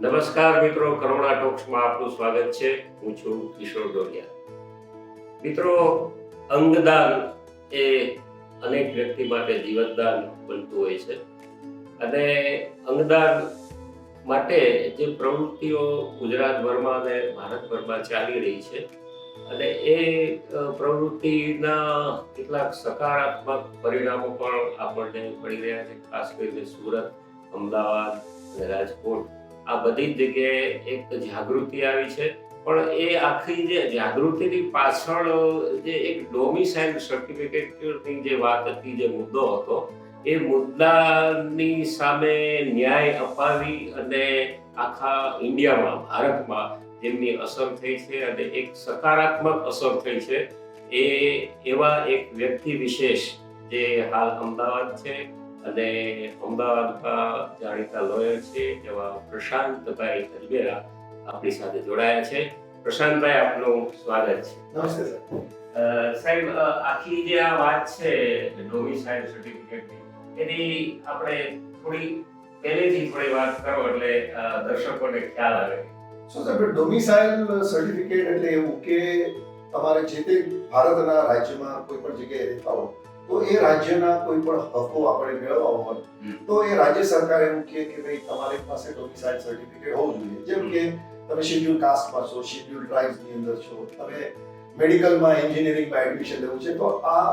નમસ્કાર મિત્રો, કરુણા ટોક્સમાં આપનું સ્વાગત છે. હું છું કિશોર ડોડિયા મિત્રો, અંગદાન એ અનેક વ્યક્તિ માટે જીવતદાન બનતું હોય છે. અને અંગદાન માટે જે પ્રવૃત્તિઓ ગુજરાતભરમાં અને ભારતભરમાં ચાલી રહી છે અને એ પ્રવૃત્તિના કેટલાક સકારાત્મક પરિણામો પણ આપણને મળી રહ્યા છે. ખાસ કરીને સુરત, અમદાવાદ અને રાજકોટ. આ બધી જગ્યાએ એક જાગૃતિ આવી છે. પણ એ આખી જે જાગૃતિની પાછળ જે એક ડોમિસાઇલ સર્ટિફિકેટની જે વાત હતી, જે મુદ્દો હતો, એ મુદ્દાની સામે ન્યાય અપાવી અને આખા ઇન્ડિયામાં, ભારતમાં જેમની અસર થઈ છે અને એક સકારાત્મક અસર થઈ છે, એ એવા એક વ્યક્તિ વિશેષ જે હાલ અમદાવાદ છે. અને અમદાવાદમાં જાણીતા લોયર છે એવા પ્રશાંતભાઈ અજમેરા આપણી સાથે જોડાયા છે. પ્રશાંતભાઈ આપનું સ્વાગત છે. નમસ્તે સર. સાહેબ આખી જે આ વાત છે ડોમિસાઇલ સર્ટિફિકેટની એની આપણે થોડી પહેલેથી થોડી વાત કરો એટલે દર્શકોને ખ્યાલ આવે. શું સાહેબ ડોમિસાઇલ સર્ટિફિકેટ એટલે એવું કે તમારે જે તે ભારતના રાજ્યમાં કોઈ પણ જગ્યાએ રહેતા હો તો એ રાજ્યના કોઈ પણ હકો આપણે મેળવવા હોય તો એ રાજ્ય સરકાર એવું કહે કે ભાઈ તમારી પાસે ડોમિસાઇલ સર્ટિફિકેટ હોવું જોઈએ. જેમ કે તમે શેડ્યુલ કાસ્ટમાં છો શેડ્યુલ ટ્રાઇબ્સની અંદર છો તમે મેડિકલમાં એન્જિનિયરિંગમાં એડમિશન લેવું છે તો આ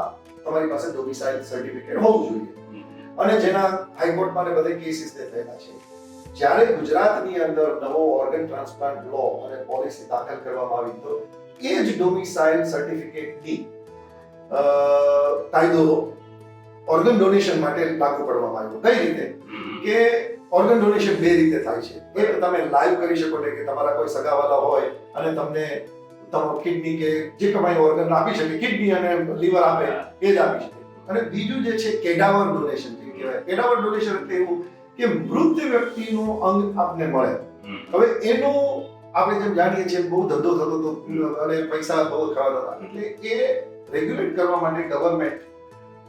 તમારી પાસે ડોમિસાઇલ સર્ટિફિકેટ હોવું જોઈએ. અને જેના હાઈકોર્ટમાં ને બધે કેસીસ થયેલા છે. જ્યારે ગુજરાતની અંદર નવો ઓર્ગન ટ્રાન્સપ્લાન્ટ લો અને પોલિસી દાખલ કરવામાં આવી તો એ જ ડોમિસાઇલ સર્ટિફિકેટની કાયદો ઓર્ગન ડોનેશન માટે લાગુ પાડવામાં આવ્યો. કઈ રીતે? કે ઓર્ગન ડોનેશન બે રીતે થાય છે. એક તમે લાઈવ કરી શકો એટલે કે તમારા કોઈ સગાવાલા હોય અને તમને તમારો કિડની કે જે કમાઈ ઓર્ગન આપી શકે કિડની અને લીવર આપે એ જ આપી શકે. અને બીજું જે છે કેડાવર ડોનેશન જે કહેવાય. કેડાવર ડોનેશન એટલે એવું કે મૃત વ્યક્તિનું અંગ આપને મળે. હવે એનું આપણે જેમ જાણીએ છીએ બહુ ધંધો થતો હતો અને પૈસા બહુ ખાવાતા હતા. એટલે એ રેગ્યુલેટ કરવા માટે ગવર્મેન્ટ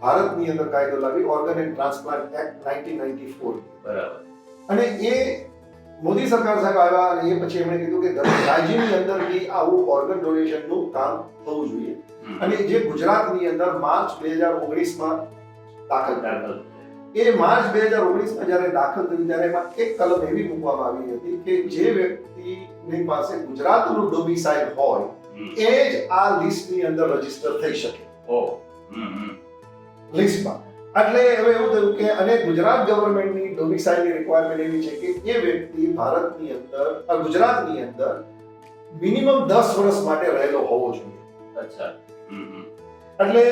ભારતની અંદર કાયદો લાવી organ and transplant act nineteen ninety four બરાબર. અને એ મોદી સરકાર સાહેબ આવ્યા અને એ પછી એમણે કીધું કે દરેક રાજ્યની અંદર બી આવું ઓર્ગન ડોનેશનનું કામ થવું જોઈએ. અને જે ગુજરાતની અંદર માર્ચ બે હજાર ઓગણીસમાં દાખલ થયું. દાખલ એ માર્ચ બે હજાર ઓગણીસમાં જ્યારે દાખલ થયું ત્યારે એમાં એક કલમ એવી મૂકવામાં આવી હતી કે જે વ્યક્તિની પાસે ગુજરાતનું ડોમિસાઇલ હોય એ જ આ લિસ્ટની અંદર રજિસ્ટર થઈ શકે. ઓ. લિસ્ટમાં એટલે હવે એવું થયું કે અને ગુજરાત ગવર્મેન્ટની ડોમિસાઇલની રિક્વાયરમેન્ટ એવી છે કે એ વ્યક્તિ ભારતની અંદર ગુજરાતની અંદર મિનિમમ દસ વર્ષ માટે રહેલો હોવો જોઈએ. અચ્છા. એટલે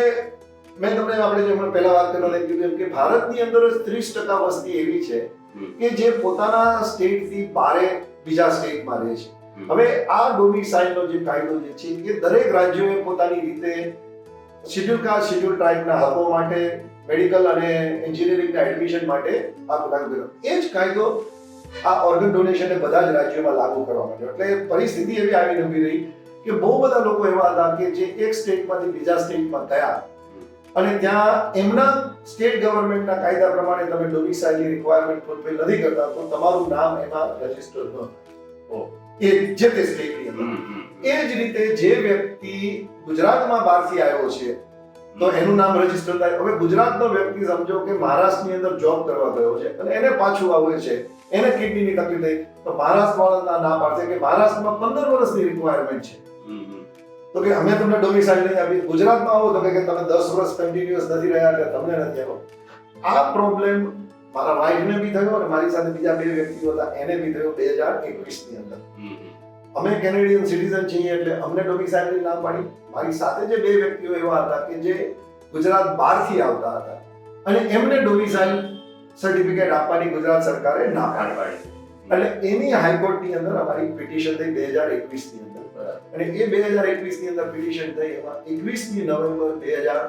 મેં તમને આપણે જે પહેલા વાત કરવા કીધું એમ કે ભારતની અંદર જ ત્રીસ ટકા વસ્તી એવી છે કે જે પોતાના સ્ટેટથી બારે બીજા સ્ટેટમાં રહે છે. હવે આ ડોમિસાઇલનો જે કાયદો જે છે એ દરેક રાજ્યોએ પોતાની રીતે શેડ્યુલ કાસ્ટ શેડ્યુલ ટ્રાઇબના હકો માટે મેડિકલ અને એન્જિનિયરિંગના એડમિશન માટે આ લાગુ કર્યો. એ જ કાયદો આ ઓર્ગન ડોનેશનને બધા જ રાજ્યોમાં લાગુ કરવા માંડ્યો. એટલે પરિસ્થિતિ એવી આવી ઊભી રહી કે બહુ બધા લોકો એવા હતા કે જે એક સ્ટેટમાંથી બીજા સ્ટેટમાં ગયા. અને ત્યાં એમના સ્ટેટ ગવર્મેન્ટના કાયદા પ્રમાણે તમે ડોમિસાઇલની રિક્વાયરમેન્ટ ફૂલફિલ નથી કરતા તો તમારું નામ એમાં રજિસ્ટર ન થાય. એ જે તે હમ હમ એ જ રીતે જે વ્યક્તિ ગુજરાતમાં બહારથી આવ્યો છે તો એનું નામ રજિસ્ટર થાય. હવે ગુજરાતનો વ્યક્તિ સમજો કે મહારાષ્ટ્રની અંદર જોબ કરવા ગયો છે અને એને પાછું આવે છે. એને કિડનીની તકલીફ થઈ. તો મહારાષ્ટ્ર વાળાના ના પાડશે કે મહારાષ્ટ્રમાં પંદર વર્ષની રિક્વાયરમેન્ટ છે. તો કે અમે તમને ડોમિસાઇલ નહીં આપી ગુજરાતમાં આવો તો કે કે તમે દસ વર્ષ કન્ટિન્યુઅસ નથી રહ્યા એટલે તમને નથી આવ્યો આ પ્રોબ્લેમ મારા વાઈફને બી થયો અને મારી સાથે બીજા બે વ્યક્તિઓ હતા એને બી થયો બે હજાર એકવીસની અંદર. અમે કેનેડિયન સિટીઝન છીએ એટલે અમને ડોમિસાઇલની ના પાડી. મારી સાથે જે બે વ્યક્તિઓ એવા હતા કે જે ગુજરાત બહારથી આવતા હતા. અને એમને ડોમિસાઇલ સર્ટિફિકેટ આપવાની ગુજરાત સરકારે ના પાડી. પાડી એટલે એની હાઈકોર્ટની અંદર અમારી પિટિશન થઈ બે હજાર એકવીસની અંદર. અને એ બે હજાર એકવીસની અંદર પિટિશન થઈ એમાં એકવીસમી નવેમ્બર બે હજાર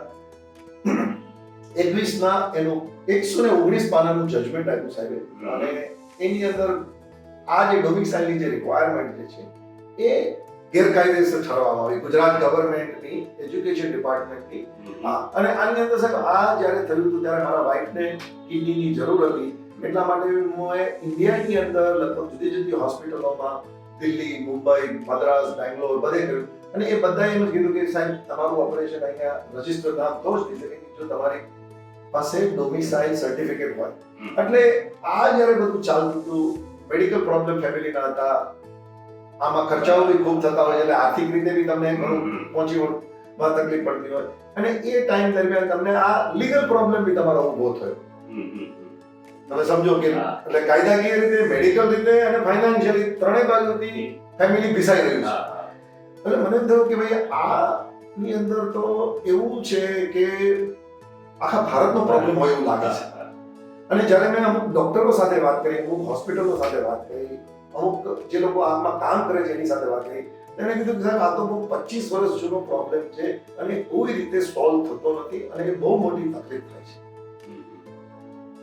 એકવીસના એનું એકસો ને ઓગણીસ પાનાનું જજમેન્ટ આપ્યું સાહેબ અને એની અંદર આ જે ડોમિસાઇલની જે રિક્વાયરમેન્ટ જે છે એ ગેરકાયદેસર ઠરવામાં આવી. ગુજરાત ગવર્મેન્ટની એજ્યુકેશન ડિપાર્ટમેન્ટની હા અને આની અંદર સાહેબ આ જ્યારે થયું હતું ત્યારે મારા વાઇફને કિડનીની જરૂર હતી. એટલા માટે હું ઇન્ડિયાની અંદર લગભગ જુદી જુદી હોસ્પિટલોમાં દિલ્હી મુંબઈ મદ્રાસ બેંગ્લોર બધે કર્યું અને એ બધાએ એમ કીધું કે સાહેબ તમારું ઓપરેશન અહીંયા રજિસ્ટર નામ તો જ થઈ શકે જો તમારી પાસે ડોમિસાઇલ સર્ટિફિકેટ હોય. એટલે આ જ્યારે બધું ચાલતું હતું મેડિકલ પ્રોબ્લેમ ફેમિલીના હતા આમાં ખર્ચાઓ બી ખૂબ થતા હોય એટલે આર્થિક રીતે બી તમને ઘણું પહોંચી વળવા તકલીફ પડતી હોય. અને એ ટાઈમ દરમિયાન તમને આ લીગલ પ્રોબ્લેમ બી તમારો ઊભો થયો. તમે સમજો કે. એટલે કાયદાકીય રીતે મેડિકલ રીતે અને ફાઇનાન્શિયલી ત્રણેય બાજુથી ફેમિલી પીસાઈ રહ્યું છે. એટલે મને એમ થયું કે ભાઈ આ ની અંદર તો એવું છે કે આખા ભારતનો પ્રોબ્લેમ હોય એવું લાગે છે. અને જ્યારે મેં અમુક ડોક્ટરો સાથે વાત કરી, અમુક હોસ્પિટલો સાથે વાત કરી, અમુક જે લોકો આમાં કામ કરે છે એની સાથે વાત કરી તેમણે કીધું કે સાહેબ, આ તો બહુ પચીસ વર્ષ જૂનો પ્રોબ્લેમ છે અને કોઈ રીતે સોલ્વ થતો નથી અને એ બહુ મોટી તકલીફ થાય છે.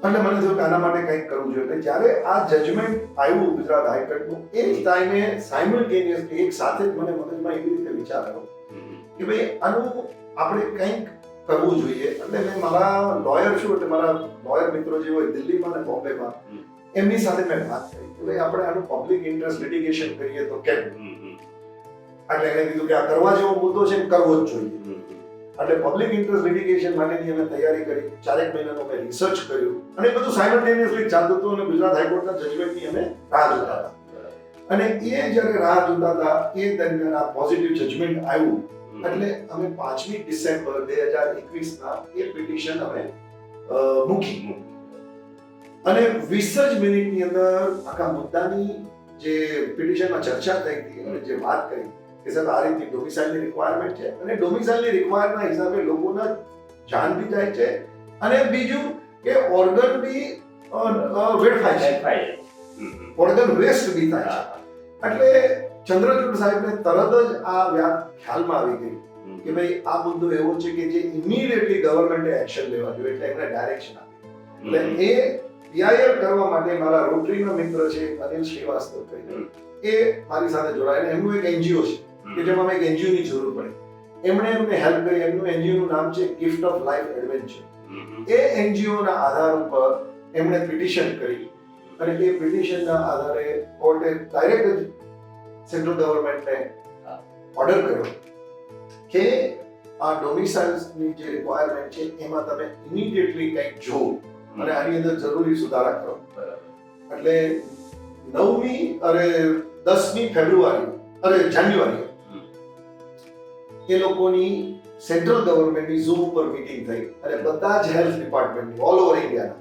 એટલે મને થયું કે આના માટે કંઈક કરવું જોઈએ. એટલે જ્યારે આ જજમેન્ટ આવ્યું ગુજરાત હાઈકોર્ટનું એ જ ટાઈમે સાયમલ્ટેનિયસલી એક સાથે જ મને મગજમાં એવી રીતે વિચાર આવ્યો કે ભાઈ આનું આપણે કંઈક કરવું જોઈએ. એટલે મેં મારા લોયર છું એટલે મારા લોયર મિત્રો જે હોય દિલ્હીમાં અને બોમ્બેમાં એમની સાથે મેં વાત કરી. કે ભાઈ આપણે આનું પબ્લિક ઇન્ટરેસ્ટ લિટિગેશન કરીએ તો કેમ? એટલે એને કીધું કે આ કરવા જેવો મુદ્દો છે કરવો જ જોઈએ. એટલે પબ્લિક ઇન્ટરેસ્ટ લિટિગેશન માટેની અમે તૈયારી કરી. ચારેક મહિનાનો મેં રિસર્ચ કર્યું. અને બધું સાયમલ્ટેનિયસલી ચાલતું હતું અને ગુજરાત હાઈકોર્ટના જજમેન્ટની અમે રાહ જોતા હતા. અને એ જ્યારે રાહ જોતા હતા એ દરમિયાન આ પોઝિટિવ જજમેન્ટ આવ્યું. એટલે અમે પાંચમી ડિસેમ્બર બે હજાર એકવીસના એ પિટિશન અમે મૂકી અને વીસ જ મિનિટની અંદર આખા મુદ્દાની જે પિટિશનમાં ચર્ચા થઈ હતી અને જે વાત કરી કે સાહેબ આ રીતની ડોમિસાઇલની રિક્વાયરમેન્ટ છે. અને ડોમિસાઇલની રિક્વાયરના હિસાબે લોકોના જાન બી જાય છે. અને બીજું કે ઓર્ગન બી વેડફાય છે. ઓર્ગન વેસ્ટ બી થાય છે. એટલે ચંદ્રચૂડ સાહેબને તરત જ આ વ્યાપ ખ્યાલમાં આવી ગઈ કે ભાઈ આ મુદ્દો એવો છે કે જે ઇમિડિયેટલી ગવર્મેન્ટે એક્શન લેવા જોઈએ એટલે એમને ડાયરેક્શન આપી. એટલે એ પીઆઈએલ કરવા માટે મારા રોટરીનો મિત્ર છે અનિલ શ્રીવાસ્તવ કરીને એ મારી સાથે જોડાયેલા એમનું એક એનજીઓ છે કે જેમાં એક એનજીઓની જરૂર પડી. એમણે એમને હેલ્પ કરી એમનું એનજીઓ નું નામ છે ગિફ્ટ ઓફ લાઈફ એડવેન્ચર એ એનજીઓ ના આધાર ઉપર એમણે પિટિશન કરી. અને એ પિટિશનના આધારે કોર્ટે ડાયરેક્ટ જ સેન્ટ્રલ ગવર્મેન્ટને ઓર્ડર કર્યો કે આ ડોમિસાઇલ્સની જે રિક્વાયરમેન્ટ છે એમાં તમે ઇમિડિયેટલી કંઈક જો અને આની અંદર જરૂરી સુધારા કરો. એટલે નવમી અરે દસમી ફેબ્રુઆરી અરે જાન્યુઆરી એ લોકોની સેન્ટ્રલ ગવર્મેન્ટની ઝૂમ ઉપર મીટિંગ થઈ. અને બધા જ હેલ્થ ડિપાર્ટમેન્ટની ઓલ ઓવર ઇન્ડિયાના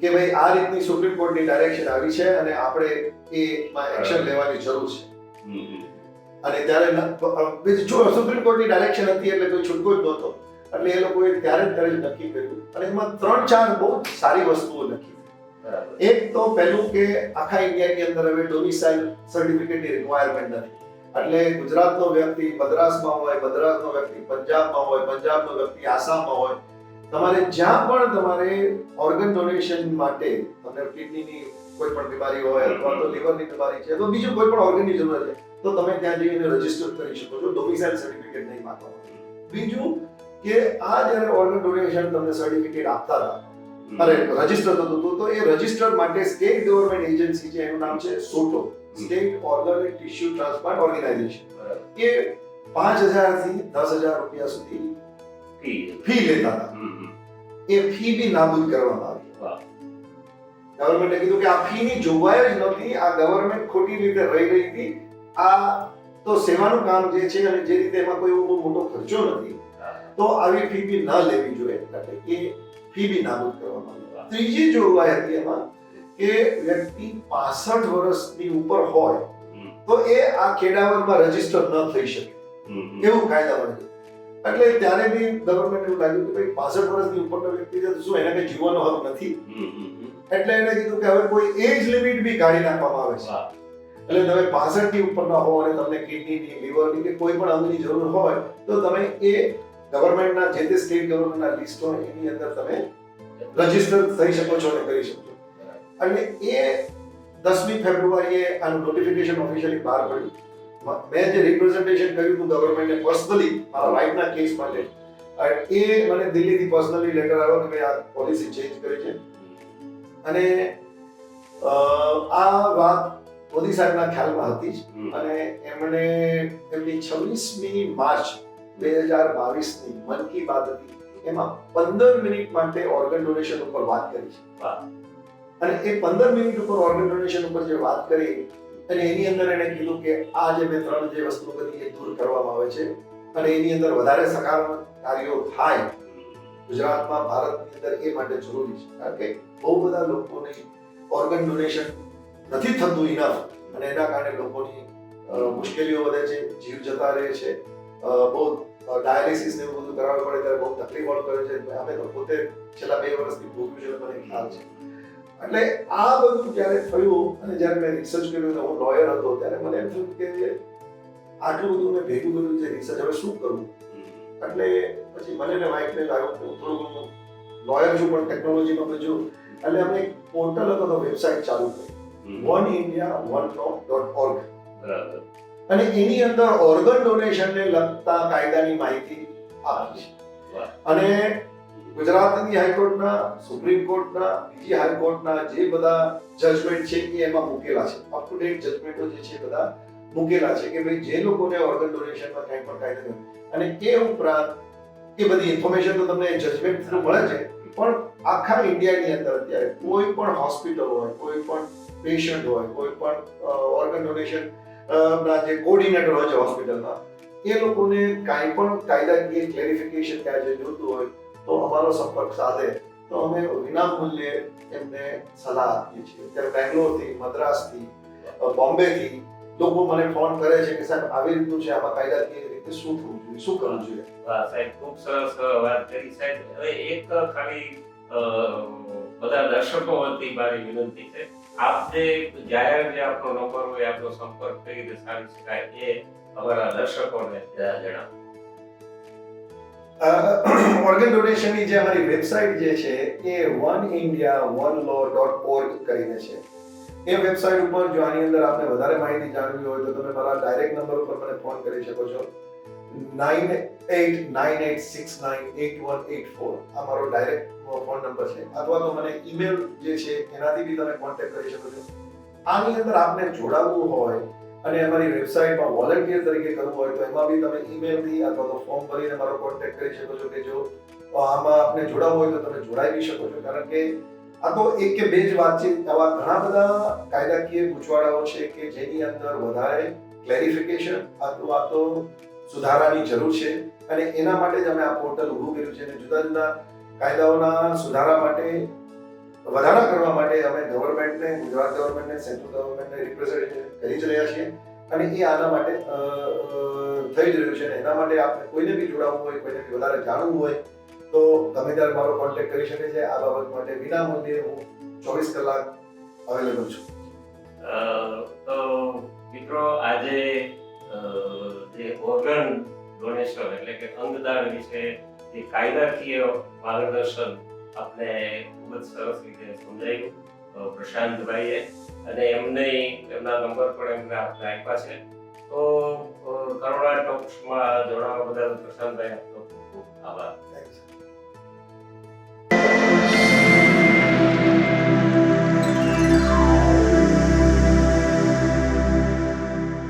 કે ભાઈ આ રીતની સુપ્રીમ કોર્ટની ડાયરેક્શન આવી છે અને આપણે એમાં એક્શન લેવાની જરૂર છે. અને ત્યારે જો સુપ્રીમ કોર્ટની ડાયરેક્શન હતી એટલે કોઈ છૂટકો જ નહોતો. એટલે એ લોકોએ ત્યારે જ ત્યારે જ નક્કી કર્યું. અને એમાં ત્રણ ચાર બહુ સારી વસ્તુઓ નક્કી એક તો પહેલું કે આખા ઇન્ડિયાની અંદર હવે ડોમિસાઇલ સર્ટિફિકેટની રિક્વાયરમેન્ટ નથી. એટલે ગુજરાતનો વ્યક્તિ મદ્રાસમાં હોય મદ્રાસનો વ્યક્તિ પંજાબમાં હોય પંજાબનો વ્યક્તિ આસામમાં હોય તમારે જ્યાં પણ તમારે ઓર્ગન ડોનેશન માટે તમને કિડનીની કોઈ પણ બીમારી હોય અથવા તો લીવરની બીમારી છે તો બીજું કોઈ પણ ઓર્ગનની જરૂર છે તો તમે ત્યાં જઈને રજિસ્ટર કરી શકો છો ડોમિસાઇલ સર્ટિફિકેટ નહીં માંગવા બીજું કે આ જ્યારે ઓર્ગન ડોનેશન તમને સર્ટિફિકેટ આપતા હતા અરે રજિસ્ટર થતું હતું તો એ રજિસ્ટર માટે સ્ટેટ ગવર્મેન્ટ એજન્સી છે એનું નામ છે SOTTO state organ tissue transplant organisation એ પાંચ હજારથી દસ હજાર રૂપિયા સુધી ફી લેતા હતા. એ ફી બી નાબૂદ કરવામાં આવી. ગવર્મેન્ટે કીધું કે આ ફી ની જોગવાઈ જ નથી આ ગવર્મેન્ટ ખોટી રીતે રહી રહી હતી. આ તો સેવાનું કામ જે છે અને જે રીતે એમાં કોઈ એવો બહુ મોટો ખર્ચો નથી તો આવી ફી બી ન લેવી જોઈએ એટલે એ ફી બી નાબૂદ કરવામાં આવી. ત્રીજી જોગવાઈ હતી એમાં કે વ્યક્તિ પાસઠ વર્ષની ઉપર હોય તો એ આ કેડાવરમાં રજિસ્ટર ન થઈ શકે. એવું કાયદા બને એટલે ત્યારે બી ગવર્મેન્ટ એવું લાગ્યું કે ભાઈ પાસઠ વર્ષની ઉપરનો વ્યક્તિ છે શું એને કઈ જીવવાનો હક નથી? એટલે એને કીધું કે હવે કોઈ એજ લિમિટ બી કાઢી નાખવામાં આવે છે. એટલે તમે પાસઠની ઉપરના હો અને તમને કિડનીની લીવરની કે કોઈ પણ અંગની જરૂર હોય તો તમે એ ગવર્મેન્ટના જે તે સ્ટેટ ગવર્મેન્ટના લિસ્ટ હોય એની અંદર તમે રજિસ્ટર થઈ શકો છો અને કરી શકો છો. એટલે એ દસમી ફેબ્રુઆરીએ આનું નોટિફિકેશન ઓફિશિયલી બહાર પડ્યું. મ- જે રિપ્રેઝન્ટેશન કર્યું હતું ગવર્મેન્ટને પર્સનલી મારા રાઇટના કેસ માટે એ મને દિલ્હીથી પર્સનલી લેટર આવ્યો કે ભાઈ આ પોલિસી ચેન્જ કરી છે. અને આ વાત મોદી સાહેબના ખ્યાલમાં હતી અને એમણે એમની છવ્વીસમી માર્ચ બે હજાર બાવીસની મન કી બાત હતી એમાં પંદર મિનિટ માટે ઓર્ગન ડોનેશન ઉપર વાત કરી છે. અને એ પંદર મિનિટ ઉપર ઓર્ગન ડોનેશન ઉપર જે વાત કરી અને એની અંદર એણે કીધું કે આ જે મેં ત્રણ જે વસ્તુ બધી એ દૂર કરવામાં આવે છે અને એની અંદર વધારે સકારાત્મક કાર્યો થાય, ગુજરાતમાં, ભારતની અંદર એ માટે જરૂરી છે. કારણ કે બહુ બધા લોકોને ઓર્ગન ડોનેશન નથી થતું ઇનફ અને એના કારણે લોકોની મુશ્કેલીઓ વધે છે, જીવ જતા રહે છે. બહુ ડાયાલિસિસ ને એવું બધું કરાવવું પડે ત્યારે બહુ તકલીફ કરે છે. અમે તો પોતે છેલ્લા બે વર્ષથી ભોગવ્યું છે, મને ખ્યાલ છે. એટલે આ બધું જ્યારે થયું અને જ્યારે મેં રિસર્ચ કર્યું હું લોયર હતો ત્યારે મને એમ થયું કે આટલું બધું મેં ભેગું કર્યું છે રિસર્ચ હવે શું કરું? એટલે પછી મને ને વાઇફને લાગ્યું કે હું થોડું ઘણું લોયર છું પણ ટેકનોલોજીમાં બધું એટલે અમે એક પોર્ટલ હતો વેબસાઇટ ચાલુ કરી one India one dot org બરાબર. અને એની અંદર ઓર્ગન ડોનેશનને લગતા કાયદાની માહિતી આપી છે. અને ગુજરાતની હાઈકોર્ટના, સુપ્રીમ કોર્ટના બીજી હાઈકોર્ટના જે બધા જજમેન્ટ છે એ એમાં મૂકેલા છે અપ ટુ ડેટ જજમેન્ટો જે છે બધા મૂકેલા છે કે ભાઈ જે લોકોને ઓર્ગન ડોનેશનમાં કંઈ પણ કાયદો. અને એ ઉપરાંત એ બધી ઇન્ફોર્મેશન તો તમને જજમેન્ટ થ્રુ મળે છે, પણ આખા ઇન્ડિયાની અંદર અત્યારે કોઈ પણ હોસ્પિટલ હોય, કોઈ પણ પેશન્ટ હોય, કોઈ પણ ઓર્ગન ડોનેશન ના જે કોર્ડિનેટર હોય છે હોસ્પિટલમાં એ લોકોને કાંઈ પણ કાયદાકીય ક્લેરિફિકેશન ત્યાં જે જોતું હોય તો અમારો સંપર્ક સાધે તો અમે વિના મૂલ્યે એમને સલાહ આપીએ છીએ. અત્યારે બેંગ્લોરથી, મદ્રાસથી બોમ્બેથી લોકો મને ફોન કરે છે કે સાહેબ, આવી રીતનું છે આમાં કાયદાકીય રીતે શું થવું જોઈએ? શું કરવું જોઈએ? વાહ, સાહેબ, ખૂબ સરસ વાત કરી. સાહેબ, હવે એક ખાલી બધા દર્શકો વતી મારી વિનંતી છે. આપ જે જાહેર જે આપણો નંબર હોય આપણો સંપર્ક કઈ રીતે સારી શકાય એ અમારા દર્શકોને જણાવો. ઓર્ગન ડોનેશનની જે અમારી વેબસાઇટ જે છે, એ one India one law dot org કરીને છે. એ વેબસાઇટ ઉપર જો આની અંદર આપને વધારે માહિતી જાણવી હોય તો તમે મારા ડાયરેક્ટ નંબર ઉપર મને ફોન કરી શકો છો. Nine eight nine eight six nine eight one eight four આ મારો ડાયરેક્ટ ફોન નંબર છે. અથવા તો મને ઈમેલ જે છે, એનાથી બી તમે કોન્ટેક્ટ કરી શકો છો. આની અંદર આપને જોડાવવું હોય અને અમારી વેબસાઇટમાં વોલેન્ટિયર તરીકે કરવું હોય તો એમાં બી તમે ઈમેલથી અથવા તો ફોર્મ ભરીને મારો કોન્ટેક્ટ કરી શકો છો કે જો આમાં આપને જોડાવવું હોય તો તમે જોડાઈ બી શકો છો. કારણ કે આ તો એક કે બે જ વાતચીત, આવા ઘણા બધા કાયદાકીય ગૂંચવાડાઓ છે કે જેની અંદર વધારે ક્લેરિફિકેશન અથવા તો સુધારાની જરૂર છે. અને એના માટે જ અમે આ પોર્ટલ ઊભું કર્યું છે અને જુદા જુદા કાયદાઓના સુધારા માટે વધારા કરવા માટે અમે ગવર્મેન્ટને ગુજરાત ગવર્મેન્ટને સેન્ટ્રલ ગવર્મેન્ટને રિપ્રેઝેન્ટ કરી જ રહ્યા છીએ. અને એ આના માટે થઈ જ રહ્યું છે. એના માટે આપણે કોઈને બી જોડાવવું હોય, કોઈને બી વધારે જાણવું હોય, તો ગમે ત્યારે મારો કોન્ટેક્ટ કરી શકે છે. આ બાબત માટે વિના મૂલ્યે હું ચોવીસ કલાક અવેલેબલ છું. તો મિત્રો, આજે જે ઓર્ગન ડોનેશન એટલે કે અંગદાન વિશે જે કાયદાકીય માર્ગદર્શન આપણે ખૂબ જ સરસ રીતે સમજાયું. અ, પ્રશાંતભાઈએ અને એમને એમના નંબર પણ એમને આપણે આપ્યા છે. તો કરોડા ટોક્સમાં જોડાવા બદલ પ્રશાંતભાઈ આપનો ખૂબ ખૂબ આભાર.